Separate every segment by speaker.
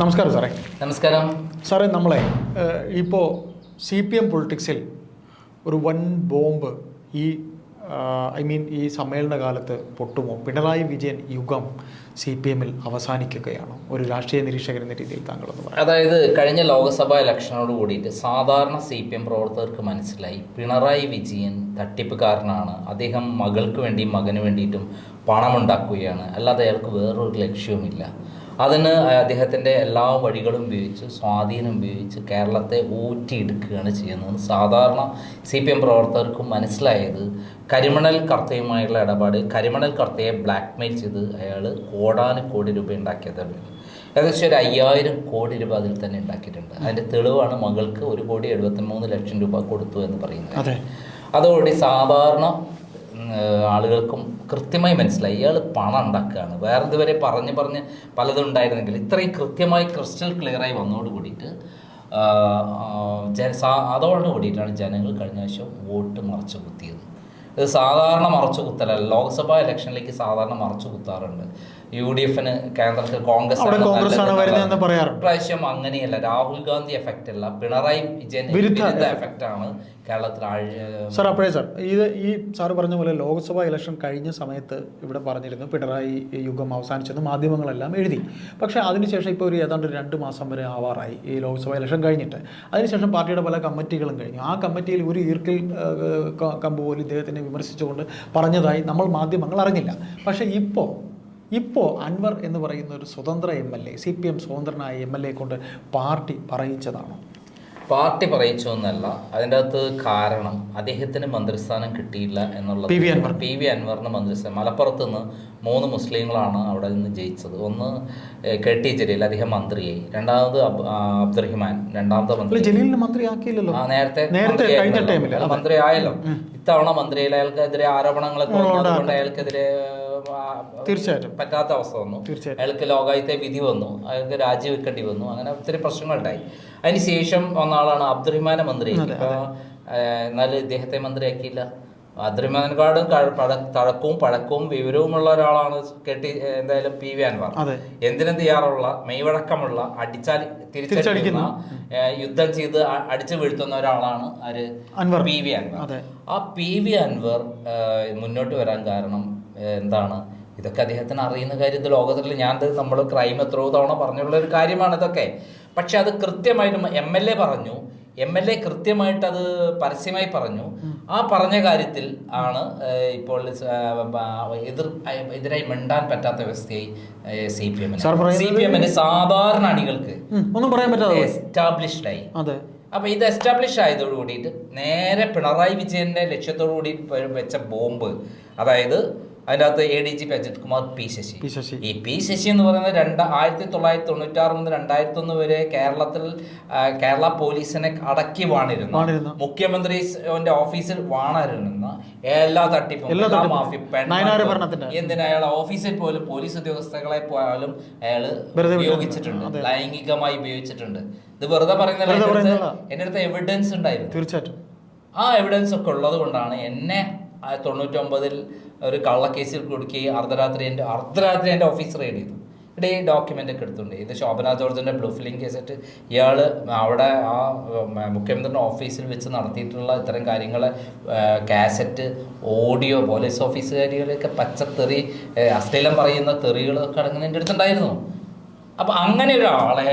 Speaker 1: നമസ്കാരം സാറേ.
Speaker 2: നമസ്കാരം.
Speaker 1: സാറേ നമ്മളെ ഇപ്പോൾ സി പി എം പൊളിറ്റിക്സിൽ ഒരു വൻ ബോംബ് ഈ ഐ മീൻ ഈ സമ്മേളന കാലത്ത് പൊട്ടുമോ? പിണറായി വിജയൻ യുഗം സി പി എമ്മിൽ അവസാനിക്കുകയാണ്? ഒരു രാഷ്ട്രീയ നിരീക്ഷകൻ എന്ന രീതിയിൽ താങ്കൾ പറയാം
Speaker 2: അതായത് കഴിഞ്ഞ ലോക്സഭാ ഇലക്ഷനോട് കൂടിയിട്ട് സാധാരണ സി പി എം പ്രവർത്തകർക്ക് മനസ്സിലായി പിണറായി വിജയൻ തട്ടിപ്പുകാരനാണ്. അദ്ദേഹം മകൾക്ക് വേണ്ടിയും മകന് വേണ്ടിയിട്ടും പണമുണ്ടാക്കുകയാണ്. അല്ലാതെ അയാൾക്ക് വേറൊരു ലക്ഷ്യവുമില്ല. അതിന് അദ്ദേഹത്തിന്റെ എല്ലാ വഴികളും ഉപയോഗിച്ച് സ്വാധീനം ഉപയോഗിച്ച് കേരളത്തെ ഊറ്റിയെടുക്കുകയാണ് ചെയ്യുന്നത് സാധാരണ സി പി എം പ്രവർത്തകർക്കും മനസ്സിലായത് കരിമണൽ കർത്തയുമായുള്ള ഇടപാട് കരിമണൽ കർത്തയെ ബ്ലാക്ക്മെയിൽ ചെയ്ത് അയാൾ കോടാന് കോടി രൂപ ഉണ്ടാക്കിയതാണ് ഏകദേശം ഒരു അയ്യായിരം കോടി രൂപ അതിൽ തന്നെ ഉണ്ടാക്കിയിട്ടുണ്ട്. അതിന്റെ തെളിവാണ് മകൾക്ക് ഒരു കോടി എഴുപത്തി മൂന്ന് ലക്ഷം രൂപ കൊടുത്തു എന്ന് പറയുന്നത്.
Speaker 1: അതെ.
Speaker 2: അതോടുകൂടി സാധാരണ ആളുകൾക്കും കൃത്യമായി മനസ്സിലായി. ഇയാൾ പണം ഉണ്ടാക്കുകയാണ്. വേറെ ഇതുവരെ പറഞ്ഞ് പറഞ്ഞ് പലതും ഉണ്ടായിരുന്നെങ്കിൽ ഇത്രയും കൃത്യമായി ക്രിസ്റ്റൽ ക്ലിയറായി വന്നതോട് കൂടിയിട്ട് അതോട് കൂടിയിട്ടാണ് ജനങ്ങൾ കഴിഞ്ഞ വർഷം വോട്ട് മറച്ചു കുത്തിയത്. ഇത് സാധാരണ മറച്ചു കുത്തലല്ല. ലോക്സഭാ ഇലക്ഷനിലേക്ക് സാധാരണ മറച്ചു കുത്താറുണ്ട്. യു ഡി എഫിന് കേന്ദ്രത്തിൽ കോൺഗ്രസ് പ്രാവശ്യം അങ്ങനെയല്ല. രാഹുൽ ഗാന്ധി എഫക്റ്റ് അല്ല. പിണറായി വിജയൻ എഫക്റ്റ് ആണ്. കേരളത്തിൽ
Speaker 1: സാർ അപ്പോഴേ സാർ ഇത് ഈ സാർ പറഞ്ഞ പോലെ ലോക്സഭാ ഇലക്ഷൻ കഴിഞ്ഞ സമയത്ത് ഇവിടെ പറഞ്ഞിരുന്നു പിണറായി യുഗം അവസാനിച്ചെന്ന് മാധ്യമങ്ങളെല്ലാം എഴുതി. പക്ഷേ അതിനുശേഷം ഇപ്പോൾ ഒരു ഏതാണ്ട് രണ്ട് മാസം വരെ ആവാറായി ഈ ലോക്സഭാ ഇലക്ഷൻ കഴിഞ്ഞിട്ട്. അതിനുശേഷം പാർട്ടിയുടെ പല കമ്മിറ്റികളും കഴിഞ്ഞു. ആ കമ്മിറ്റിയിൽ ഒരു ഈർക്കിൽ കമ്പ് പോലും ഇദ്ദേഹത്തിനെ വിമർശിച്ചുകൊണ്ട് പറഞ്ഞതായി നമ്മൾ മാധ്യമങ്ങൾ അറിഞ്ഞില്ല. പക്ഷേ ഇപ്പോൾ ഇപ്പോൾ അൻവർ എന്ന് പറയുന്ന ഒരു സ്വതന്ത്ര M L A C P M സ്വതന്ത്രനായ M L A കൊണ്ട് പാർട്ടി പറയിച്ചതാണോ?
Speaker 2: പാർട്ടി പറയിച്ചു എന്നല്ല അതിന്റെ അകത്ത് കാരണം അദ്ദേഹത്തിന് മന്ത്രിസ്ഥാനം കിട്ടിയില്ല എന്നുള്ളത്
Speaker 1: P V Anvar.
Speaker 2: P V അൻവറിന് മന്ത്രിസ്ഥാനം. മലപ്പുറത്ത് നിന്ന് മൂന്ന് മുസ്ലിങ്ങളാണ് അവിടെ നിന്ന് ജയിച്ചത്. ഒന്ന് കെ ടി ജലീൽ അദ്ദേഹം മന്ത്രിയായി. രണ്ടാമത് അബ്ദുറഹിമാൻ രണ്ടാമത്തെ മന്ത്രി.
Speaker 1: ജലീലിനെ
Speaker 2: നേരത്തെ മന്ത്രിയായല്ലോ. ഇത്തവണ മന്ത്രിയിൽ അയാൾക്കെതിരെ ആരോപണങ്ങളൊക്കെ അയാൾക്കെതിരെ
Speaker 1: തീർച്ചയായിട്ടും.
Speaker 2: പറ്റാത്ത അവസ്ഥ വന്നു. അയാൾക്ക് ലോകായത്തെ വിധി വന്നു. അയാൾക്ക് രാജിവെക്കേണ്ടി വന്നു. അങ്ങനെ ഒത്തിരി പ്രശ്നങ്ങളുണ്ടായി. അതിന് ശേഷം വന്ന ആളാണ് അബ്ദുറഹിമാനെ മന്ത്രി. എന്നാൽ ഇദ്ദേഹത്തെ മന്ത്രിയാക്കിയില്ല. പഴ- തഴക്കവും പഴക്കവും വിവരവുമുള്ള ഒരാളാണ് കെട്ടി എന്തായാലും പി വി അൻവർ. എന്തിനും തയ്യാറുള്ള മെയ്വഴക്കമുള്ള അടിച്ചാൽ തിരിച്ചടിക്കുന്ന യുദ്ധം ചെയ്ത് അടിച്ചു വീഴ്ത്തുന്ന ഒരാളാണ് ആര്. P V Anvar. ആ പി വി അൻവർ മുന്നോട്ട് വരാൻ കാരണം എന്താണ്? ഇതൊക്കെ അദ്ദേഹത്തിന് അറിയുന്ന കാര്യം ഇത് ലോകത്തിൽ ഞാൻ നമ്മൾ ക്രൈം എത്രയോ തവണ പറഞ്ഞുള്ള ഒരു കാര്യമാണ് ഇതൊക്കെ. പക്ഷെ അത് കൃത്യമായിട്ടും എം എൽ എ പറഞ്ഞു. എം എൽ എ കൃത്യമായിട്ട് അത് പരസ്യമായി പറഞ്ഞു. ആ പറഞ്ഞ കാര്യത്തിൽ ആണ് ഇപ്പോൾ എതിർ എതിരായി മിണ്ടാൻ പറ്റാത്ത വ്യവസ്ഥയായി സി പി എമ്മിന് സി പി എമ്മിന് സാധാരണ അണികൾക്ക്
Speaker 1: ഒന്നും പറയാൻ പറ്റാതെ പോയി.
Speaker 2: എസ്റ്റാബ്ലിഷ്ഡ് ആയി.
Speaker 1: അതെ.
Speaker 2: അപ്പൊ ഇത് എസ്റ്റാബ്ലിഷ് ആയതോട് കൂടിയിട്ട് നേരെ പിണറായി വിജയന്റെ ലക്ഷ്യത്തോടു കൂടി വെച്ച ബോംബ് അതായത് അതിന്റെ അകത്ത് A D G P Ajith Kumar P Sasi. ഈ പി ശശി എന്ന് പറയുന്നത് രണ്ട് ആയിരത്തി തൊള്ളായിരത്തി തൊണ്ണൂറ്റാറ് മുതൽ രണ്ടായിരത്തി ഒന്ന് വരെ കേരളത്തിൽ കേരള പോലീസിനെ അടക്കി വാണിരുന്നു. മുഖ്യമന്ത്രിന്റെ ഓഫീസിൽ വാണരുന്ന എല്ലാ തട്ടിപ്പും
Speaker 1: എല്ലാ.
Speaker 2: മാഫി. എന്തിനാ അയാൾ ഓഫീസിൽ പോലും പോലീസ് ഉദ്യോഗസ്ഥകളെ
Speaker 1: പോയാലും അയാൾ
Speaker 2: ഉപയോഗിച്ചിട്ടുണ്ട്. ലൈംഗികമായി ഉപയോഗിച്ചിട്ടുണ്ട്. ഇത് വെറുതെ പറയുന്നില്ല
Speaker 1: എന്റെ
Speaker 2: എന്റെ അടുത്ത് എവിഡൻസ് ഉണ്ടായിരുന്നു.
Speaker 1: തീർച്ചയായിട്ടും.
Speaker 2: ആ എവിഡൻസ് ഒക്കെ ഉള്ളത് കൊണ്ടാണ് എന്നെ തൊണ്ണൂറ്റൊമ്പതിൽ ഒരു കള്ളക്കേസിൽ കുടുക്കി അർദ്ധരാത്രി എന്റെ അർദ്ധരാത്രി എന്റെ ഓഫീസ് റെയ്ഡ് ചെയ്തു. ഇവിടെ ഈ ഡോക്യുമെന്റ് ഒക്കെ എടുത്തുണ്ട്. ഇത് ശോഭന ജോർജിന്റെ ബ്ലൂ കേസിട്ട് ഇയാൾ അവിടെ ആ മുഖ്യമന്ത്രിയുടെ ഓഫീസിൽ വെച്ച് നടത്തിയിട്ടുള്ള ഇത്തരം കാര്യങ്ങൾ കാസറ്റ് ഓഡിയോ പോലീസ് ഓഫീസുകാരികളൊക്കെ പച്ചത്തെറി തെറി അശ്ലീലം പറയുന്ന തെറികളൊക്കെ അടങ്ങുന്ന എന്റെ അടുത്തുണ്ടായിരുന്നു. അപ്പം അങ്ങനെ ഒരാളെ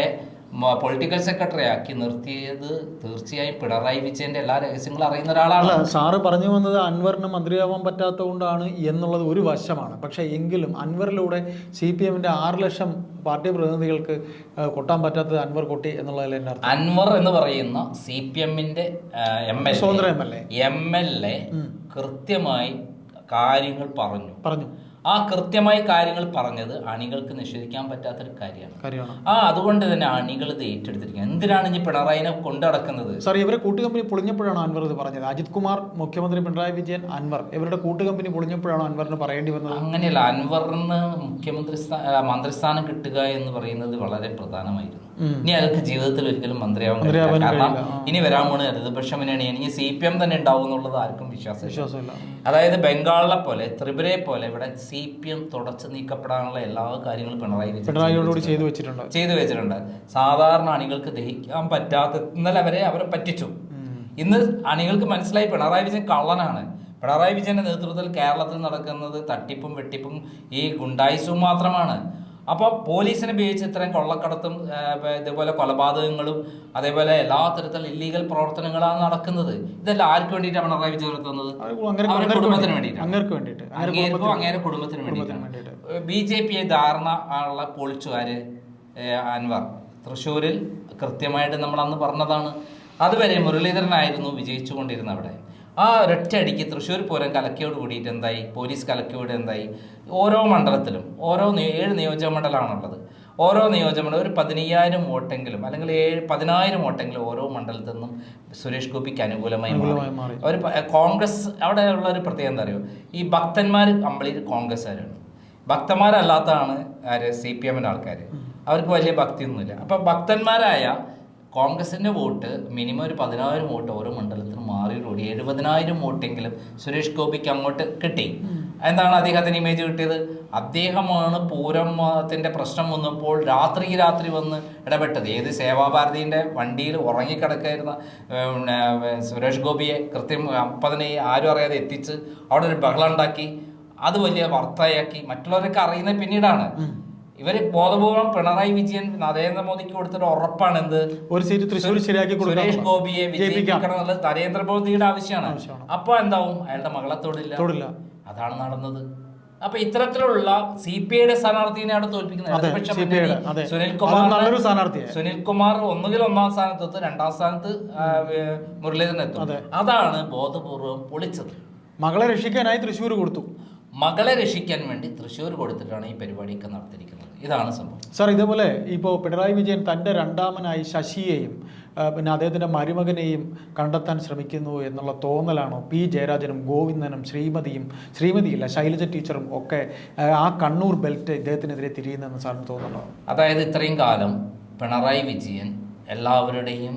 Speaker 2: പൊളിറ്റിക്കൽ സെക്രട്ടറി ആക്കി നിർത്തിയത് തീർച്ചയായും പിണറായി വിജയന്റെ എല്ലാ രഹസ്യങ്ങളും അറിയുന്ന ഒരാളാണ്.
Speaker 1: സാറ് പറഞ്ഞു വന്നത് അൻവറിന് മന്ത്രിയാവാൻ പറ്റാത്തതുകൊണ്ടാണ് എന്നുള്ളത് ഒരു വശമാണ്. പക്ഷേ എങ്കിലും അൻവറിലൂടെ സി പി എമ്മിന്റെ ആറ് ലക്ഷം പാർട്ടി പ്രതിനിധികൾക്ക് കൊട്ടാൻ പറ്റാത്തത് അൻവർ കൊട്ടി എന്നുള്ളതിൽ അർത്ഥം.
Speaker 2: അൻവർ എന്ന് പറയുന്ന സി പി എമ്മിന്റെ എം എൽ
Speaker 1: സ്വതന്ത്ര M L A.
Speaker 2: M L A കൃത്യമായി കാര്യങ്ങൾ പറഞ്ഞു.
Speaker 1: പറഞ്ഞു.
Speaker 2: ആ കൃത്യമായി കാര്യങ്ങൾ പറഞ്ഞത് അണികൾക്ക് നിഷേധിക്കാൻ പറ്റാത്തൊരു കാര്യമാണ്. ആ അതുകൊണ്ട് തന്നെ അണികൾ ഇത് ഏറ്റെടുത്തിരിക്കുന്നത്. എന്തിനാണ് ഇനി പിണറായിനെ കൊണ്ടടക്കുന്നത്
Speaker 1: സാർ ഇവരെ കൂട്ടുകമ്പനി പൊളിഞ്ഞപ്പോഴാണ് അൻവർ ഇത് പറഞ്ഞത്. അജിത് കുമാർ മുഖ്യമന്ത്രി പിണറായി വിജയൻ അൻവർ. ഇവരുടെ കൂട്ടുകമ്പനി പൊളിഞ്ഞപ്പോഴാണ് അൻവറിന് പറയേണ്ടി വന്നത്.
Speaker 2: അങ്ങനെയല്ല അൻവറിന് മുഖ്യമന്ത്രി മന്ത്രിസ്ഥാനം കിട്ടുക എന്ന് പറയുന്നത് വളരെ പ്രധാനമായിരുന്നു. ഇനി അയാൾക്ക് ജീവിതത്തിൽ ഒരിക്കലും മന്ത്രിയാവാൻ കാരണം ഇനി വരാൻ പോണ ഇടതുപക്ഷം തന്നെയാണ് ഇനി സി പി എം തന്നെ ഉണ്ടാവും എന്നുള്ളത് ആർക്കും വിശ്വാസമില്ല. അതായത് ബംഗാളിലെ പോലെ ത്രിപുരയെ പോലെ ഇവിടെ സി സി പി എം തുടച്ചു നീക്കപ്പെടാനുള്ള എല്ലാ കാര്യങ്ങളും പിണറായി വിജയൻ
Speaker 1: പിണറായിയോടുകൂടി
Speaker 2: ചെയ്തു വെച്ചിട്ടുണ്ട്. ചെയ്തു വെച്ചിട്ടുണ്ട്. സാധാരണ അണികൾക്ക് ദഹിക്കാൻ പറ്റാത്ത ഇന്നലെ വരെ അവരെ പറ്റിച്ചു. ഇന്ന് അണികൾക്ക് മനസ്സിലായി പിണറായി വിജയൻ കള്ളനാണ്. പിണറായി വിജയന്റെ നേതൃത്വത്തിൽ കേരളത്തിൽ നടക്കുന്നത് തട്ടിപ്പും വെട്ടിപ്പും ഈ ഗുണ്ടായിസവും മാത്രമാണ്. അപ്പോൾ പോലീസിനെ ഉപയോഗിച്ച് ഇത്രയും കൊള്ളക്കടത്തും ഇതേപോലെ കൊലപാതകങ്ങളും അതേപോലെ എല്ലാ തരത്തിലുള്ള ഇല്ലീഗൽ പ്രവർത്തനങ്ങളാണ് നടക്കുന്നത്. ഇതെല്ലാം ആർക്ക് വേണ്ടിയിട്ടാണ് പിണറായി വിജയൻ നടത്തുന്നത് അവരുടെ കുടുംബത്തിന്
Speaker 1: വേണ്ടി-
Speaker 2: വേണ്ടിയിട്ടാണ്.
Speaker 1: അങ്ങേർക്ക് വേണ്ടിയിട്ട്. അങ്ങേരെ കുടുംബത്തിന്
Speaker 2: വേണ്ടിയിട്ടാണ്. ബി ജെ പിയെ ധാരണ ഉള്ള പൊളിച്ചുകാര് അൻവർ. തൃശ്ശൂരിൽ കൃത്യമായിട്ട് നമ്മൾ അന്ന് പറഞ്ഞതാണ്. അതുവരെ മുരളീധരനായിരുന്നു വിജയിച്ചുകൊണ്ടിരുന്ന അവിടെ. ആ ഒരൊറ്റയടിക്ക് തൃശ്ശൂർ പൂരം കലക്കിയോട് കൂടിയിട്ട് എന്തായി? പോലീസ് കലക്കിയോട് എന്തായി? ഓരോ മണ്ഡലത്തിലും ഓരോ ഏഴ് നിയോജക മണ്ഡലമാണുള്ളത്. ഓരോ നിയോജകമണ്ഡലം ഒരു പതിനയ്യായിരം വോട്ടെങ്കിലും അല്ലെങ്കിൽ ഏഴ് പതിനായിരം വോട്ടെങ്കിലും ഓരോ മണ്ഡലത്തിൽ നിന്നും സുരേഷ് ഗോപിക്ക് അനുകൂലമായി മാറി. ഒരു കോൺഗ്രസ് അവിടെ ഉള്ള ഒരു പ്രത്യേകത എന്താ അറിയോ? ഈ ഭക്തന്മാർ അമ്പളി കോൺഗ്രസ്സുകാരാണ്. ഭക്തന്മാരല്ലാത്തതാണ് ആര്? സി പി എമ്മിന്റെ ആൾക്കാർ അവർക്ക് വലിയ ഭക്തിയൊന്നുമില്ല. അപ്പം ഭക്തന്മാരായ കോൺഗ്രസിന്റെ വോട്ട് മിനിമം ഒരു പതിനായിരം വോട്ട് ഓരോ മണ്ഡലത്തിനും മാറിയിട്ടുണ്ട്. എഴുപതിനായിരം വോട്ടെങ്കിലും സുരേഷ് ഗോപിക്ക് അങ്ങോട്ട് കിട്ടി. എന്താണ് അദ്ദേഹത്തിന് ഇമേജ് കിട്ടിയത്? അദ്ദേഹമാണ് പൂരത്തിന്റെ പ്രശ്നം വന്നപ്പോൾ രാത്രി രാത്രി വന്ന് ഇടപെട്ടത്. ഏത് സേവാഭാരതിന്റെ വണ്ടിയിൽ ഉറങ്ങിക്കിടക്കായിരുന്ന സുരേഷ് ഗോപിയെ കൃത്യം അപ്പതിനെ ആരും അറിയാതെ എത്തിച്ച് അവിടെ ഒരു ബഹളം ഉണ്ടാക്കി. അത് വലിയ വാർത്തയാക്കി. മറ്റുള്ളവരൊക്കെ അറിയുന്നത് പിന്നീടാണ്. ഇവർ ബോധപൂർവം പിണറായി വിജയൻ നരേന്ദ്രമോദിക്ക് കൊടുത്തൊരു ഉറപ്പാണ് എന്ത്?
Speaker 1: ഒരു സീറ്റ് തൃശ്ശൂർ ശരിയാക്കി
Speaker 2: സുരേഷ് ഗോപിയെ
Speaker 1: ജയിപ്പിക്കാം.
Speaker 2: വിജയിപ്പിക്കണം എന്നുള്ളത് നരേന്ദ്രമോദിയുടെ ആവശ്യമാണ്. അപ്പൊ എന്താവും? അയാളുടെ മകളെ തൊടില്ല. അതാണ് നടന്നത്. അപ്പൊ ഇത്തരത്തിലുള്ള സി പി ഐയുടെ സ്ഥാനാർത്ഥിനെ അവിടെ തോൽപ്പിക്കുന്നത് ഇടതുപക്ഷ
Speaker 1: CPI യുടെ,
Speaker 2: സുനിൽ കുമാർ
Speaker 1: നല്ലൊരു സ്ഥാനാർത്ഥിയായി.
Speaker 2: സുനിൽ കുമാർ ഒന്നുകിൽ ഒന്നാം സ്ഥാനത്തെത്തും രണ്ടാം സ്ഥാനത്ത് മുരളീധരൻ എത്തും അതാണ് ബോധപൂർവം പൊളിച്ചത്.
Speaker 1: മകളെ രക്ഷിക്കാനായി തൃശ്ശൂർ കൊടുത്തു.
Speaker 2: മകളെ രക്ഷിക്കാൻ വേണ്ടി തൃശ്ശൂർ കൊടുത്തിട്ടാണ് ഈ പരിപാടിയൊക്കെ നടത്തിയിരിക്കുന്നത്. ഇതാണ് സംഭവം.
Speaker 1: സാർ ഇതേപോലെ ഇപ്പോൾ പിണറായി വിജയൻ തന്റെ രണ്ടാമനായി ശശിയെയും പിന്നെ അദ്ദേഹത്തിന്റെ മരുമകനെയും കണ്ടെത്താൻ ശ്രമിക്കുന്നു എന്നുള്ള തോന്നലാണോ പി ജയരാജനും ഗോവിന്ദനും ശ്രീമതിയും ശ്രീമതിയില്ല ശൈലജ ടീച്ചറും ഒക്കെ ആ, കണ്ണൂർ ബെൽറ്റ് ഇദ്ദേഹത്തിനെതിരെ തിരിയുന്നതെന്ന് സാറിന് തോന്നുന്നുണ്ടോ?
Speaker 2: അതായത് ഇത്രയും കാലം പിണറായി വിജയൻ എല്ലാവരുടെയും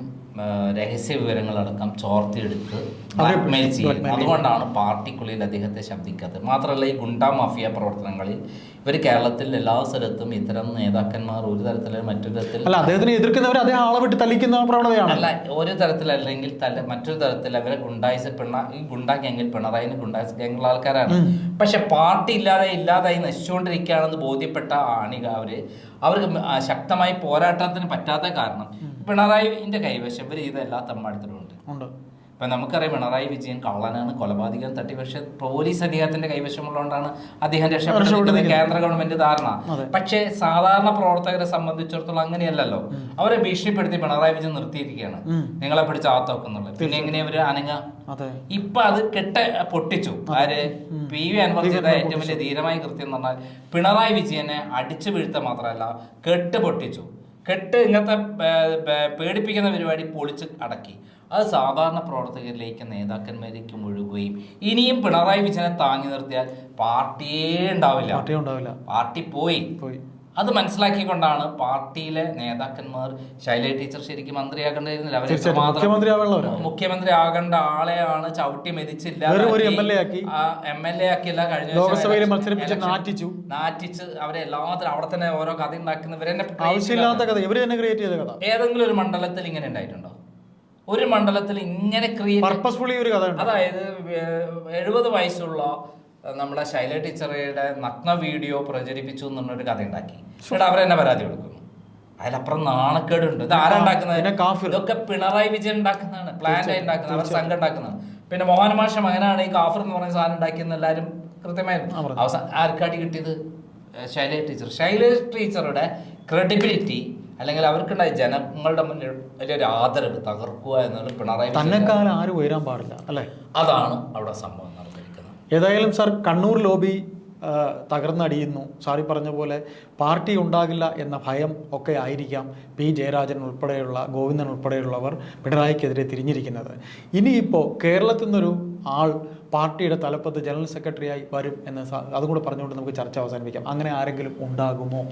Speaker 2: രഹസ്യ വിവരങ്ങളടക്കം ചോർത്തിയെടുത്ത് ബ്ലാക്ക്മെയിൽ
Speaker 1: ചെയ്യുന്നത്.
Speaker 2: അതുകൊണ്ടാണ് പാർട്ടിക്കുള്ളിൽ അദ്ദേഹത്തെ ശബ്ദിക്കാത്തത്. മാത്രമല്ല ഈ ഗുണ്ടാ മാഫിയ പ്രവർത്തനങ്ങളിൽ ഇവർ കേരളത്തിൽ എല്ലാ സ്ഥലത്തും ഇത്തരം നേതാക്കന്മാർ ഒരു തരത്തിലും മറ്റൊരു തരത്തിൽ
Speaker 1: അല്ല അദ്ദേഹത്തിനെ എതിർക്കുന്നവർ അദ്ദേഹം ആളെ വിട്ട് തല്ലിക്കുന്ന പ്രവണതയാണ്.
Speaker 2: അല്ല ഒരു തരത്തിലല്ലെങ്കിൽ തല മറ്റൊരു തരത്തിൽ അവരെ ഗുണ്ടായിസ് പിണ ഈ ഗുണ്ടാ ഗ്യാങ്ങിൽ പിണറായിന് ഗുണ്ടായിസ് ഗ്യാങ്ങുള്ള ആൾക്കാരാണ് പക്ഷെ പാർട്ടി ഇല്ലാതെ ഇല്ലാതായി നശിച്ചുകൊണ്ടിരിക്കുകയാണെന്ന് ബോധ്യപ്പെട്ട ആണിക അവർ അവർക്ക് ശക്തമായി പോരാട്ടത്തിന് പറ്റാത്ത കാരണം പിണറായിന്റെ കൈവശം ഇവർ ചെയ്ത എല്ലാ തമ്മാടത്തിലും ഉണ്ട്.
Speaker 1: ഉണ്ട്.
Speaker 2: ഇപ്പൊ നമുക്കറിയാം പിണറായി വിജയൻ കള്ളനാണ് കൊലപാതകൻ തട്ടി. പക്ഷെ പോലീസ് അദ്ദേഹത്തിന്റെ കൈവശമുള്ളതുകൊണ്ടാണ് അദ്ദേഹം രക്ഷപ്പെട്ടത് കേന്ദ്ര ഗവൺമെന്റ് ധാരണ. പക്ഷേ സാധാരണ പ്രവർത്തകരെ സംബന്ധിച്ചിടത്തോളം അങ്ങനെയല്ലല്ലോ. അവരെ ഭീഷണിപ്പെടുത്തി പിണറായി വിജയൻ നിർത്തിയിരിക്കുകയാണ്. നിങ്ങളെ പിടിച്ച് ആത്തോക്കുന്നുള്ളത് പിന്നെ എങ്ങനെയാ ഇവർ അനങ്ങ? ഇപ്പൊ അത് കെട്ട പൊട്ടിച്ചു. ആര്? പി വി അൻവർ ചെയ്ത ഏറ്റവും വലിയ ധീരമായ കൃത്യം എന്ന് പറഞ്ഞാൽ പിണറായി വിജയനെ അടിച്ചു വീഴ്ത്ത മാത്രമല്ല കെട്ട് പൊട്ടിച്ചു. കെട്ട് ഇങ്ങനത്തെ പേടിപ്പിക്കുന്ന പരിപാടി പൊളിച്ച് അടക്കി. അത് സാധാരണ പ്രവർത്തകരിലേക്ക് നേതാക്കന്മാരേക്ക് മുഴുകുകയും ഇനിയും പിണറായി വിജയനെ താങ്ങി നിർത്തിയാൽ പാർട്ടിയേ ഉണ്ടാവില്ല.
Speaker 1: പാർട്ടി ഉണ്ടാവില്ല.
Speaker 2: പാർട്ടി പോയി.
Speaker 1: പോയി.
Speaker 2: അത് മനസ്സിലാക്കിക്കൊണ്ടാണ് പാർട്ടിയിലെ നേതാക്കന്മാർ ശൈല ടീച്ചർ ശരിക്കും മന്ത്രിയാക്കേണ്ടിയിരുന്നില്ല അവരെ
Speaker 1: മുഖ്യമന്ത്രി.
Speaker 2: ആകേണ്ട ആളെയാണ് ചവിട്ടി മെതിച്ചില്ല. എം എൽ എ ആക്കിയല്ല കഴിഞ്ഞ
Speaker 1: നാറ്റിച്ചു.
Speaker 2: നാറ്റിച്ച് അവരെ എല്ലാത്തിനും അവിടെ തന്നെ ഓരോ കഥ ഉണ്ടാക്കുന്നവരെന്നെ
Speaker 1: ആവശ്യമില്ലാത്ത കഥ. ഇവർ തന്നെ ക്രിയേറ്റ് ചെയ്ത കഥ.
Speaker 2: ഏതെങ്കിലും ഒരു മണ്ഡലത്തിൽ ഇങ്ങനെ ഉണ്ടായിട്ടുണ്ടോ? ഒരു മണ്ഡലത്തിൽ ഇങ്ങനെ ക്രിയേറ്റ്
Speaker 1: പർപ്പസ്ഫുള്ളി ഒരു കഥ
Speaker 2: അതായത് എഴുപത് വയസ്സുള്ള നമ്മുടെ ശൈല ടീച്ചറുടെ നഗ്ന വീഡിയോ പ്രചരിപ്പിച്ചു എന്നൊരു കഥ ഉണ്ടാക്കി. എന്നിട്ട് അവരെന്നെ പരാതി കൊടുക്കുന്നു അതിലപ്പുറം നാണക്കേടുണ്ട്. ഇത്
Speaker 1: ആരുണ്ടാക്കുന്നത്
Speaker 2: ഇതൊക്കെ പിണറായി വിജയൻ ഉണ്ടാക്കുന്നതാണ്. പ്ലാന്റ് ഉണ്ടാക്കുന്നത്. അവർ സംഘം ഉണ്ടാക്കുന്നതാണ് പിന്നെ മോഹൻ മാഷ മകനാണ് ഈ കാഫർ എന്ന് പറയുന്ന സാധനം ഉണ്ടാക്കിയെന്ന് എല്ലാവരും കൃത്യമായി
Speaker 1: ആ, പറഞ്ഞു.
Speaker 2: അവസാനം ആർക്കാട്ടി കിട്ടിയത്? ശൈലേഷ് ടീച്ചർ. ശൈലേഷ് ടീച്ചറുടെ ക്രെഡിബിലിറ്റി അല്ലെങ്കിൽ അവർക്കുണ്ടായ ജനങ്ങളുടെ മുന്നിൽ വലിയൊരു ആദരവ് തകർക്കുക എന്നുള്ള പിണറായി
Speaker 1: തന്നെക്കാലം ആരും ഉയരാൻ പാടില്ല അല്ലേ?
Speaker 2: അതാണ് അവിടെ സംഭവം നടന്നിരിക്കുന്നത്.
Speaker 1: ഏതായാലും സാർ കണ്ണൂർ ലോബി തകർന്നടിയുന്നു. സാറി പറഞ്ഞ പോലെ പാർട്ടി ഉണ്ടാകില്ല എന്ന ഭയം ഒക്കെ ആയിരിക്കാം പി ജയരാജൻ ഉൾപ്പെടെയുള്ള ഗോവിന്ദൻ ഉൾപ്പെടെയുള്ളവർ പിണറായിക്കെതിരെ തിരിഞ്ഞിരിക്കുന്നത്. ഇനിയിപ്പോൾ കേരളത്തിൽ നിന്നൊരു ആൾ പാർട്ടിയുടെ തലപ്പത്ത് ജനറൽ സെക്രട്ടറിയായി വരും എന്ന് അതും കൂടെ പറഞ്ഞുകൊണ്ട് നമുക്ക് ചർച്ച അവസാനിപ്പിക്കാം. അങ്ങനെ ആരെങ്കിലും ഉണ്ടാകുമോ?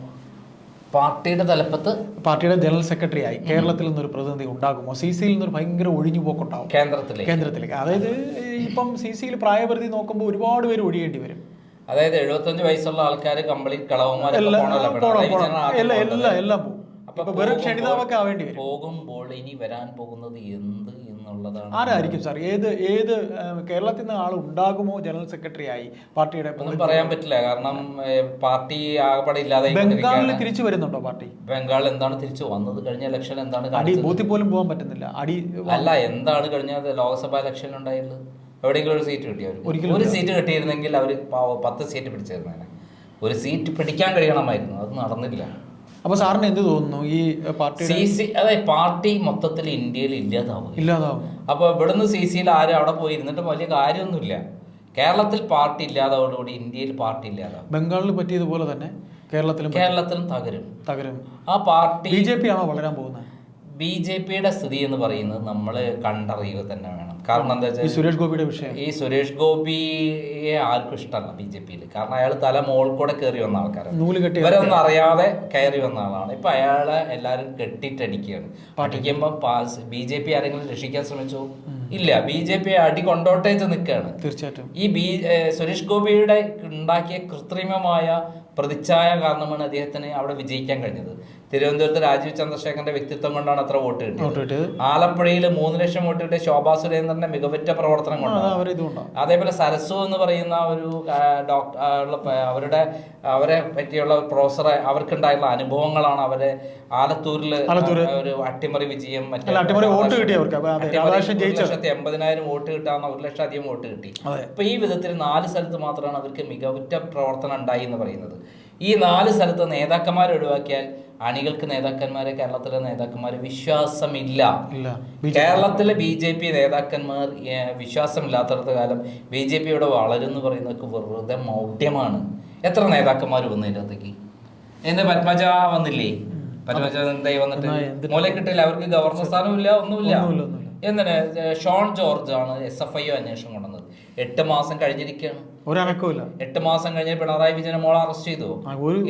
Speaker 2: പാർട്ടിയുടെ തലപ്പത്ത്
Speaker 1: പാർട്ടിയുടെ ജനറൽ സെക്രട്ടറി ആയി കേരളത്തിൽ നിന്നൊരു പ്രതിനിധി ഉണ്ടാകുമോ? സി സിയിൽ നിന്നൊരു ഭയങ്കര ഒഴിഞ്ഞുപോക്കുണ്ടാവും
Speaker 2: കേന്ദ്രത്തിലേക്ക്.
Speaker 1: കേന്ദ്രത്തിലേക്ക്. അതായത് ഇപ്പം സി സിയിൽ പ്രായപരിധി നോക്കുമ്പോൾ ഒരുപാട് പേര് ഒഴിയേണ്ടി വരും.
Speaker 2: അതായത് എഴുപത്തഞ്ച് വയസ്സുള്ള ആൾക്കാർ കംപ്ലീറ്റ്
Speaker 1: എല്ലാം പോകും.
Speaker 2: പോകുമ്പോൾ ഇനി വരാൻ പോകുന്നത് എന്ത് എന്നുള്ളതാണ്
Speaker 1: ആരായിരിക്കും സാർ? ഏത് ഏത് കേരളത്തിൽ നിന്ന് ആൾ ഉണ്ടാകുമോ? ജനറൽ സെക്രട്ടറി ആയി പാർട്ടിയുടെ
Speaker 2: ഒന്നും പറയാൻ പറ്റില്ല. കാരണം പാർട്ടി ആകപ്പാടെ ഇല്ലാതെ
Speaker 1: ബംഗാളിൽ തിരിച്ചു വരുന്നുണ്ടോ പാർട്ടി?
Speaker 2: ബംഗാൾ എന്താണ് തിരിച്ചു വന്നത്? കഴിഞ്ഞ ഇലക്ഷൻ എന്താണ്
Speaker 1: അടി ബൂത്തിൽ പോലും പോകാൻ പറ്റുന്നില്ല. അടി
Speaker 2: അല്ല എന്താണ് കഴിഞ്ഞ ലോക്സഭാ ഇലക്ഷൻ ഉണ്ടായിരുന്നത്? എവിടെയെങ്കിലും ഒരു സീറ്റ് കിട്ടിയവർ
Speaker 1: ഒരിക്കലും
Speaker 2: ഒരു സീറ്റ് കിട്ടിയിരുന്നെങ്കിൽ അവർ പത്ത് സീറ്റ് പിടിച്ചിരുന്നേനെ. ഒരു സീറ്റ് പിടിക്കാൻ കഴിയണമായിരുന്നു. അത് നടന്നില്ല.
Speaker 1: അപ്പൊ സാറിന് എന്ത് തോന്നുന്നു? ഈ പാർട്ടി
Speaker 2: സി സി അതായത് പാർട്ടി മൊത്തത്തിൽ ഇന്ത്യയിൽ ഇല്ലാതാവും
Speaker 1: ഇല്ലാതാവും.
Speaker 2: അപ്പൊ ഇവിടുന്ന് സി സിയിൽ ആരും അവിടെ പോയി ഇരുന്നിട്ട് വലിയ കാര്യമൊന്നുമില്ല. കേരളത്തിൽ പാർട്ടി ഇല്ലാതോടുകൂടി ഇന്ത്യയിൽ പാർട്ടി ഇല്ലാതാവും.
Speaker 1: ബംഗാളിൽ പറ്റിയതുപോലെ തന്നെ കേരളത്തിലും
Speaker 2: കേരളത്തിലും തകരും.
Speaker 1: തകരും.
Speaker 2: ആ പാർട്ടി
Speaker 1: ബി ജെ പി ആണോ വളരാൻ പോകുന്നത്?
Speaker 2: ബി ജെ പിയുടെ സ്ഥിതി എന്ന് പറയുന്നത് നമ്മൾ കണ്ടറിയുക തന്നെ വേണം. കാരണം എന്താ
Speaker 1: ഈ
Speaker 2: വെച്ചാൽ
Speaker 1: സുരേഷ് ഗോപിയുടെ വിഷയം.
Speaker 2: ഈ സുരേഷ് ഗോപിയെ ആർക്കും ഇഷ്ടമല്ല ബി ജെ പിയിൽ കാരണം അയാൾ തല മോൾ കൂടെ കയറി വന്ന ആൾക്കാരാണ്.
Speaker 1: നൂൽ കെട്ടി
Speaker 2: ഇവരൊന്നും അറിയാതെ കയറി വന്ന ആളാണ്. ഇപ്പൊ അയാളെ എല്ലാരും കെട്ടിട്ടടിക്കുകയാണ് അടിക്കുമ്പോ ബി ജെ പി ആരെങ്കിലും രക്ഷിക്കാൻ ശ്രമിച്ചു? ഇല്ല. ബി ജെ പി അടി കൊണ്ടോട്ടേച്ച് നിൽക്കുകയാണ്.
Speaker 1: തീർച്ചയായിട്ടും.
Speaker 2: ഈ ബി സുരേഷ് ഗോപിയുടെ ഉണ്ടാക്കിയ കൃത്രിമമായ പ്രതിച്ഛായ കാരണമാണ് അദ്ദേഹത്തിന് അവിടെ വിജയിക്കാൻ കഴിഞ്ഞത്. തിരുവനന്തപുരത്ത് രാജീവ് ചന്ദ്രശേഖരന്റെ വ്യക്തിത്വം കൊണ്ടാണ് അത്ര വോട്ട് കിട്ടിയത്. ആലപ്പുഴയിൽ മൂന്ന് ലക്ഷം വോട്ട് കിട്ടിയ ശോഭാ സുരേന്ദ്രന്റെ മികവുറ്റ പ്രവർത്തനം കൊണ്ടാണ്. അതേപോലെ സരസു എന്ന് പറയുന്ന ഒരു ഡോക്ടർ അവരുടെ അവരെ പറ്റിയുള്ള പ്രൊഫസറെ അവർക്കുണ്ടായുള്ള അനുഭവങ്ങളാണ് അവരെ ആലത്തൂരിൽ ഒരു അട്ടിമറി വിജയം. ലക്ഷത്തി എൺപതിനായിരം വോട്ട് കിട്ടാവുന്ന ഒരു ലക്ഷം അധികം വോട്ട് കിട്ടി. അപ്പൊ ഈ വിധത്തിൽ നാല് സ്ഥലത്ത് മാത്രമാണ് അവർക്ക് മികവുറ്റ പ്രവർത്തനം ഉണ്ടായി എന്ന് പറയുന്നത്. ഈ നാല് സ്ഥലത്ത് നേതാക്കന്മാരെ ഒഴിവാക്കിയാൽ അണികൾക്ക് നേതാക്കന്മാരെ കേരളത്തിലെ നേതാക്കന്മാർ വിശ്വാസമില്ല.
Speaker 1: ഇല്ല.
Speaker 2: കേരളത്തിലെ ബി ജെ പി നേതാക്കന്മാർ വിശ്വാസമില്ലാത്തടത്ത് കാലം ബി ജെ പി ഇവിടെ വളരും എന്ന് പറയുന്നതൊക്കെ വെറുതെ മൗഢ്യമാണ്. എത്ര നേതാക്കന്മാർ വന്നു ഇതിന്റെ അകത്തേക്ക്? എന്താ പത്മജ വന്നില്ലേ? പത്മജ എന്തായി വന്നിട്ട് മോലെ കിട്ടില്ല അവർക്ക് ഗവർണർ സ്ഥാനമില്ല ഒന്നുമില്ല
Speaker 1: ഒന്നുമില്ല,
Speaker 2: എന്തിന്? ഷോൺ ജോർജ് ആണ് എസ് എഫ് ഐ അന്വേഷണം കൊണ്ടുവന്നത്. എട്ട് മാസം കഴിഞ്ഞിരിക്കുകയാണ്.
Speaker 1: ഒരനക്കവും ഇല്ല
Speaker 2: എട്ട് മാസം കഴിഞ്ഞ് പിണറായി വിജയൻ മോളെ അറസ്റ്റ് ചെയ്തോ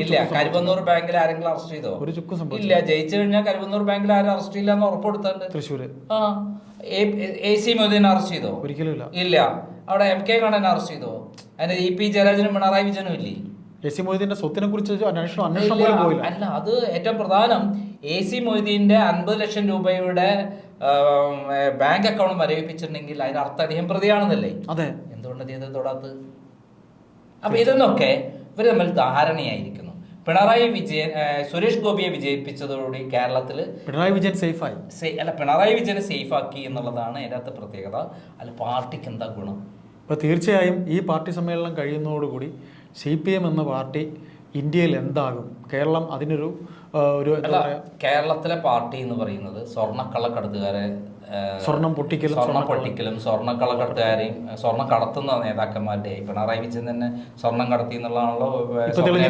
Speaker 2: ഇല്ല കരുവന്നൂർ ബാങ്കിൽ ആരെങ്കിലും അറസ്റ്റ് ചെയ്തോ?
Speaker 1: ഒരു ചുക്കും
Speaker 2: ഇല്ല ജയിച്ചു കഴിഞ്ഞാൽ കരുവന്നൂർ ബാങ്കിൽ ആരും അറസ്റ്റ് ഇല്ല എന്ന് ഉറപ്പെടുത്തുന്നുണ്ട്
Speaker 1: തൃശ്ശൂര്.
Speaker 2: ആ എ സി മൊയ്തീൻ അറസ്റ്റ് ചെയ്തോ?
Speaker 1: ഒരിക്കലും ഇല്ല.
Speaker 2: അവിടെ എം കെ കണ്ണൻ അറസ്റ്റ് ചെയ്തോ? അതിന് ഇ പി ജയരാജനും പിണറായി വിജയനും ഇല്ലേ?
Speaker 1: എ സി മൊയ്തീന്റെ സ്വത്തിനെ കുറിച്ച് അന്വേഷണം അന്വേഷണം പോലും പോയില്ല.
Speaker 2: അല്ല അത് ഏറ്റവും പ്രധാനം. എ സി മൊയ്തീന്റെ അൻപത് ലക്ഷം രൂപയുടെ ബാങ്ക് അക്കൗണ്ട് മരവിപ്പിച്ചിട്ടുണ്ടെങ്കിൽ അതിനർത്ഥം അദ്ദേഹം പ്രതിയാണെന്നല്ലേ?
Speaker 1: അതെ.
Speaker 2: എന്തുകൊണ്ട് അദ്ദേഹത്തെ തൊടാത്തത്? അപ്പൊ ഇതൊന്നൊക്കെ ഇവർ തമ്മിൽ ധാരണയായിരിക്കുന്നു. പിണറായി വിജയൻ സുരേഷ് ഗോപിയെ വിജയിപ്പിച്ചതോടുകൂടി കേരളത്തിൽ
Speaker 1: പിണറായി വിജയൻ സേഫായി.
Speaker 2: ആയി അല്ല പിണറായി വിജയനെ സേഫ് ആക്കി എന്നുള്ളതാണ് അതിനകത്ത് പ്രത്യേകത. അല്ല പാർട്ടിക്ക് എന്താ ഗുണം?
Speaker 1: അപ്പോൾ തീർച്ചയായും ഈ പാർട്ടി സമ്മേളനം കഴിയുന്നതോടുകൂടി സി പി എം എന്ന പാർട്ടി ഇന്ത്യയിൽ എന്താകും? കേരളം അതിനൊരു ഒരു
Speaker 2: കേരളത്തിലെ പാർട്ടി എന്ന് പറയുന്നത് സ്വർണക്കള്ളക്കടത്തുകാരെ
Speaker 1: സ്വർണം പൊട്ടിക്കലും
Speaker 2: സ്വർണം
Speaker 1: സ്വർണക്കള്ള-
Speaker 2: പൊട്ടിക്കലും സ്വർണക്കള്ളക്കടത്തുകാരെയും സ്വർണം കടത്തുന്ന നേതാക്കന്മാരുടെ പിണറായി വിജയൻ തന്നെ സ്വർണം കടത്തി എന്നുള്ളതാണല്ലോ.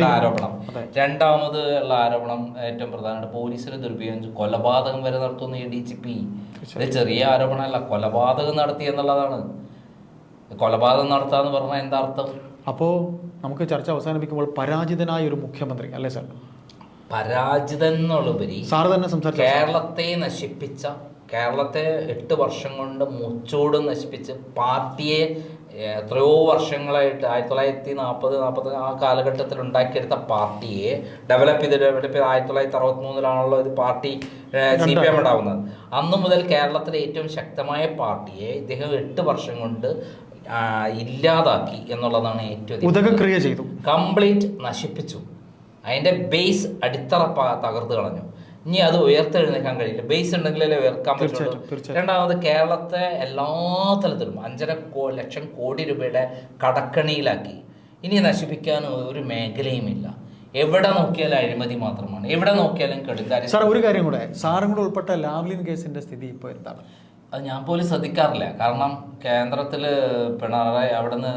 Speaker 2: ആരോപണം. രണ്ടാമത് ഉള്ള ആരോപണം ഏറ്റവും പ്രധാനമായിട്ട് പോലീസിന് ദുരുപയോഗം കൊലപാതകം വരെ നടത്തുന്ന ഈ ഡി ജി പി. ഇത് ചെറിയ ആരോപണമല്ല കൊലപാതകം നടത്തി എന്നുള്ളതാണ്. കൊലപാതകം നടത്താന്ന് പറഞ്ഞാൽ എന്താ അർത്ഥം?
Speaker 1: അപ്പോൾ നമുക്ക് ചർച്ച അവസാനിപ്പിക്കുമ്പോൾ പരാജിതനായ ഒരു മുഖ്യമന്ത്രി അല്ലേ സാർ?
Speaker 2: പരാജിതൻ എന്നുള്ളപരി
Speaker 1: സാർ തന്നെ സംസാരിച്ചു?
Speaker 2: കേരളത്തെ നശിപ്പിച്ച കേരളത്തെ എട്ട് വർഷം കൊണ്ട് മുച്ചൂട് നശിപ്പിച്ച് പാർട്ടിയെ എത്രയോ വർഷങ്ങളായിട്ട് ആയിരത്തി തൊള്ളായിരത്തി നാൽപ്പത് നാൽപ്പത് ആ കാലഘട്ടത്തിൽ ഉണ്ടാക്കിയെടുത്ത പാർട്ടിയെ ഡെവലപ്പ് ചെയ്ത് ഡെവലപ്പ് ചെയ്ത് ആയിരത്തി തൊള്ളായിരത്തി അറുപത്തി മൂന്നിലാണല്ലോ ഇത് പാർട്ടി സി പി എം ഉണ്ടാവുന്നത്. അന്ന് മുതൽ കേരളത്തിലെ ഏറ്റവും ശക്തമായ പാർട്ടിയെ ഇദ്ദേഹം എട്ട് വർഷം കൊണ്ട് ഇല്ലാതാക്കി എന്നുള്ളതാണ് ഏറ്റവും
Speaker 1: ഉദകക്രിയ ചെയ്തു.
Speaker 2: കംപ്ലീറ്റ് നശിപ്പിച്ചു. അതിന്റെ ബേസ് അടിത്തറ തകർത്ത് കളഞ്ഞു. ഇനി അത് ഉയർത്തെഴുന്നേക്കാൻ കഴിയില്ല. ബേസ് ഉണ്ടെങ്കിലല്ലേ ഉയർക്കാൻ പറ്റുള്ളൂ. രണ്ടാമത് കേരളത്തെ എല്ലാ തലത്തിലും അഞ്ചര ലക്ഷം കോടി രൂപയുടെ കടക്കണിയിലാക്കി. ഇനി നശിപ്പിക്കാൻ ഒരു മേഖലയുമില്ല എവിടെ നോക്കിയാലും അഴിമതി മാത്രമാണ്. എവിടെ നോക്കിയാലും കെടുക്കാരി
Speaker 1: സാർ ഒരു കാര്യം കൂടെ. സാറും കൂടെ ഉൾപ്പെട്ട ലാവ്ലിൻ കേസിന്റെ സ്ഥിതി ഇപ്പോൾ എന്താണ്?
Speaker 2: അത് ഞാൻ പോലും ശ്രദ്ധിക്കാറില്ല. കാരണം കേന്ദ്രത്തിൽ പിണറായി അവിടുന്ന്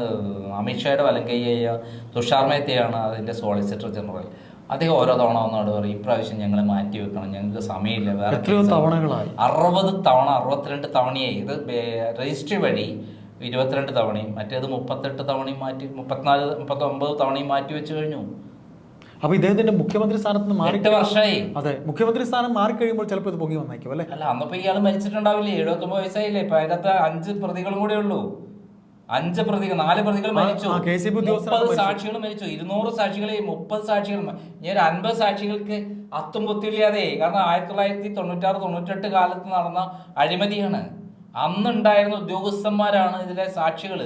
Speaker 2: അമിത്ഷായുടെ വലങ്കയ്യ തുഷാർ മേത്തയാണ് അതിന്റെ സോളിസിറ്റർ ജനറൽ. അദ്ദേഹം ഓരോ തവണ വന്നോട് പറയും ഇപ്രാവശ്യം ഞങ്ങൾ മാറ്റി വെക്കണം ഞങ്ങൾക്ക് സമയമില്ല വേറെ
Speaker 1: തവണകളായി.
Speaker 2: അറുപത് തവണ അറുപത്തിരണ്ട് തവണയായി. ഇത് രജിസ്ട്രി വഴി ഇരുപത്തിരണ്ട് തവണയും മറ്റേത് മുപ്പത്തെട്ട് തവണയും മാറ്റി മുപ്പത്തിനാല് മുപ്പത്തൊമ്പത് തവണയും മാറ്റി വെച്ച് കഴിഞ്ഞു.
Speaker 1: അപ്പൊ ഇദ്ദേഹത്തിന്റെ മുഖ്യമന്ത്രി സ്ഥാനത്ത് നിന്ന് മാറി
Speaker 2: എട്ട് വർഷമായി.
Speaker 1: അതെ മുഖ്യമന്ത്രി സ്ഥാനം മാറി കഴിയുമ്പോൾ ചിലപ്പോൾ ഇത് പൊങ്ങി വന്നേക്കും അല്ലേ?
Speaker 2: അല്ല അന്നപ്പോ ഇയാൾ മരിച്ചിട്ടുണ്ടാവില്ലേ? എഴുപത്തൊമ്പത് വയസ്സായില്ലേ? ഇപ്പൊ അതിനകത്ത് അഞ്ച് പ്രതികളും കൂടെ ഉള്ളൂ. അഞ്ച് പ്രതികൾ നാല് പ്രതികൾ മരിച്ചു. മുപ്പത്. സാക്ഷികൾ മരിച്ചു. ഇരുന്നൂറ് സാക്ഷികൾ മുപ്പത് സാക്ഷികൾ ഞാൻ ഒരു അൻപത് സാക്ഷികൾക്ക് അത്തും പൊത്തില്ലാതെ. കാരണം ആയിരത്തി തൊള്ളായിരത്തി തൊണ്ണൂറ്റാറ് തൊണ്ണൂറ്റെട്ട് കാലത്ത് നടന്ന അഴിമതിയാണ്. അന്നുണ്ടായിരുന്ന ഉദ്യോഗസ്ഥന്മാരാണ് ഇതിലെ സാക്ഷികൾ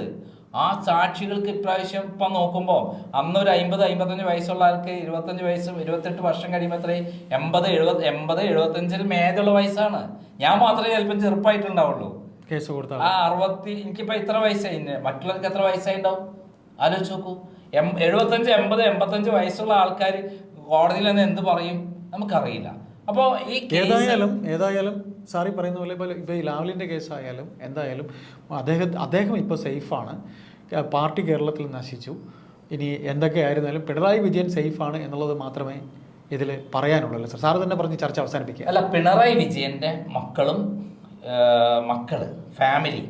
Speaker 2: ആ സാക്ഷികൾക്ക് ഇപ്രാവശ്യം ഇപ്പം നോക്കുമ്പോൾ അന്നൊരു അമ്പത് അമ്പത്തഞ്ച് വയസ്സുള്ള ആൾക്ക് ഇരുപത്തഞ്ച് വയസ്സും ഇരുപത്തെട്ട് വർഷം കഴിയുമ്പോൾ എത്രയും എൺപത് എഴുപത് എൺപത് എഴുപത്തഞ്ചിൽ മേലുള്ള വയസ്സാണ്. ഞാൻ മാത്രമേ ചിലപ്പം ചെറുപ്പമായിട്ടുണ്ടാവുള്ളൂ
Speaker 1: കേസ് കൊടുത്ത
Speaker 2: ആ അറുപത്തി എനിക്കിപ്പോ ഇത്ര വയസ്സായി. മറ്റുള്ളവർക്ക് എത്ര വയസ്സായി ഉണ്ടാവും ആലോചിച്ച് നോക്കൂ. എം എഴുപത്തഞ്ച് എൺപത് എൺപത്തഞ്ച് വയസ്സുള്ള ആൾക്കാർ കോടതിയിൽ നിന്ന് എന്ത് പറയും? നമുക്കറിയില്ല. അപ്പോൾ ഈ
Speaker 1: ഏതായാലും ഏതായാലും സാറി പറയുന്ന പോലെ ഇപ്പോൾ ഈ ലാവലിന്റെ കേസായാലും എന്തായാലും അദ്ദേഹം അദ്ദേഹം ഇപ്പോൾ സേഫാണ്. പാർട്ടി കേരളത്തിൽ നശിച്ചു. ഇനി എന്തൊക്കെ എന്തൊക്കെയായിരുന്നാലും പിണറായി വിജയൻ സേഫാണ് എന്നുള്ളത് മാത്രമേ ഇതിൽ പറയാനുള്ളൂ സാർ സാറ് തന്നെ പറഞ്ഞ് ചർച്ച അവസാനിപ്പിക്കുക
Speaker 2: അല്ല പിണറായി വിജയന്റെ മക്കളും മക്കൾ ഫാമിലി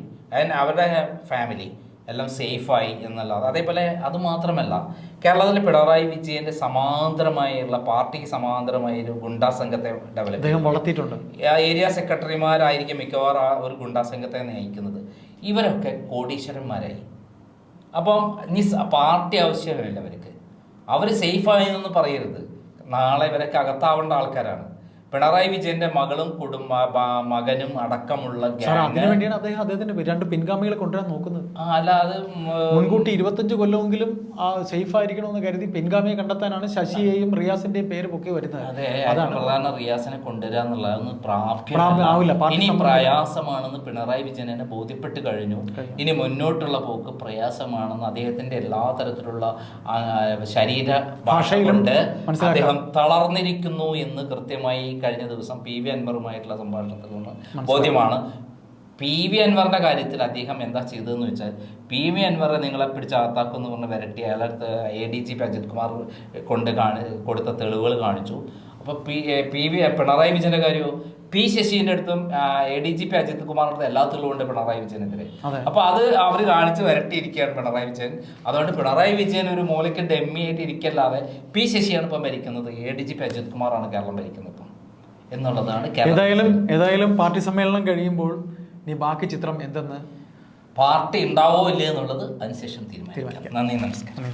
Speaker 2: അവരുടെ ഫാമിലി എല്ലാം സേഫായി എന്നല്ലാതെ. അതേപോലെ അത് മാത്രമല്ല കേരളത്തിലെ പിണറായി വിജയന്റെ സമാന്തരമായുള്ള പാർട്ടി സമാന്തരമായ ഒരു ഗുണ്ടാ സംഘത്തെ ഡെവലപ്പ്
Speaker 1: വളർത്തിയിട്ടുണ്ട്.
Speaker 2: ഏരിയ സെക്രട്ടറിമാരായിരിക്കും മിക്കവാറും ആ ഒരു ഗുണ്ടാ സംഘത്തെ നയിക്കുന്നത്. ഇവരൊക്കെ കോടീശ്വരന്മാരായി. അപ്പം നിസ് പാർട്ടി ആവശ്യമില്ല അവർക്ക് അവർ സേഫായി എന്നൊന്നും പറയരുത്. നാളെ ഇവരൊക്കെ അകത്താവേണ്ട ആൾക്കാരാണ്. പിണറായി വിജയന്റെ മകളും കുടുംബ മകനും അടക്കമുള്ള
Speaker 1: സാർ
Speaker 2: gang-
Speaker 1: അതിനു വേണ്ടിയാണ് അദ്ദേഹം അദ്ദേഹത്തിന്റെ രണ്ട് പിൻഗാമികളെ കൊണ്ടുവരാൻ നോക്കുന്നത്.
Speaker 2: അല്ല അത്
Speaker 1: മുൻകൂട്ടി ഇരുപത്തഞ്ച് കൊല്ലമെങ്കിലും ആ സേഫ് ആയിരിക്കണമെന്ന് കരുതി പിൻഗാമിയെ കണ്ടെത്താനാണ് ശശിയെയും റിയാസിന്റെയും പേര് പൊക്കി വരുന്നത്.
Speaker 2: അതെ
Speaker 1: അതാണ്.
Speaker 2: പ്രധാന റിയാസിനെ കൊണ്ടുവരിക എന്നുള്ളതൊന്നും ഇനി പ്രയാസമാണെന്ന് പിണറായി വിജയൻ എന്നെ ബോധ്യപ്പെട്ട് കഴിഞ്ഞു. ഇനി മുന്നോട്ടുള്ള പോക്ക് പ്രയാസമാണെന്ന് അദ്ദേഹത്തിന്റെ എല്ലാ തരത്തിലുള്ള ശരീര ഭാഷയിലുണ്ട്
Speaker 1: ഭാഷയിലും
Speaker 2: അദ്ദേഹം തളർന്നിരിക്കുന്നു എന്ന് കൃത്യമായി കഴിഞ്ഞ ദിവസം പി വി അൻവറുമായിട്ടുള്ള സംഭാഷണത്തിൽ നിന്ന് ബോധ്യമാണ്. പി വി അൻവറിന്റെ കാര്യത്തിൽ അദ്ദേഹം എന്താ ചെയ്തതെന്ന് വെച്ചാൽ പി വി അൻവറെ നിങ്ങളെ പിടിച്ച് അകത്താക്കും എന്ന് പറഞ്ഞ് വരട്ടി അയാളടുത്ത് A D G P Ajith Kumar കൊണ്ട് കാണി കൊടുത്ത തെളിവുകൾ കാണിച്ചു. അപ്പോൾ പി പി വി പിണറായി വിജയന്റെ കാര്യവും പി ശശീന്റെ അടുത്തും A D G P Ajith കുമാറിന്റെ എല്ലാ തെളിവുണ്ട് പിണറായി വിജയനെതിരെ.
Speaker 1: അപ്പോൾ
Speaker 2: അപ്പൊ അത് അവർ കാണിച്ച് വരട്ടിയിരിക്കുകയാണ് പിണറായി വിജയൻ. അതുകൊണ്ട് പിണറായി വിജയൻ ഒരു മൂലയ്ക്ക് ഡെമ്മി ആയിട്ട് ഇരിക്കല്ലാതെ പി ശശിയാണ് ഇപ്പം ഭരിക്കുന്നത് A D G P Ajith കുമാറാണ് കേരളം ഭരിക്കുന്നത്. എന്നുള്ളതാണ്
Speaker 1: ഏതായാലും ഏതായാലും പാർട്ടി സമ്മേളനം കഴിയുമ്പോൾ നീ ബാക്കി ചിത്രം എന്തെന്ന്
Speaker 2: പാർട്ടി ഉണ്ടാവോ ഇല്ലേ എന്നുള്ളത് അതിനുശേഷം
Speaker 1: തീരുമാനിക്കാം.
Speaker 2: നന്ദി നമസ്കാരം.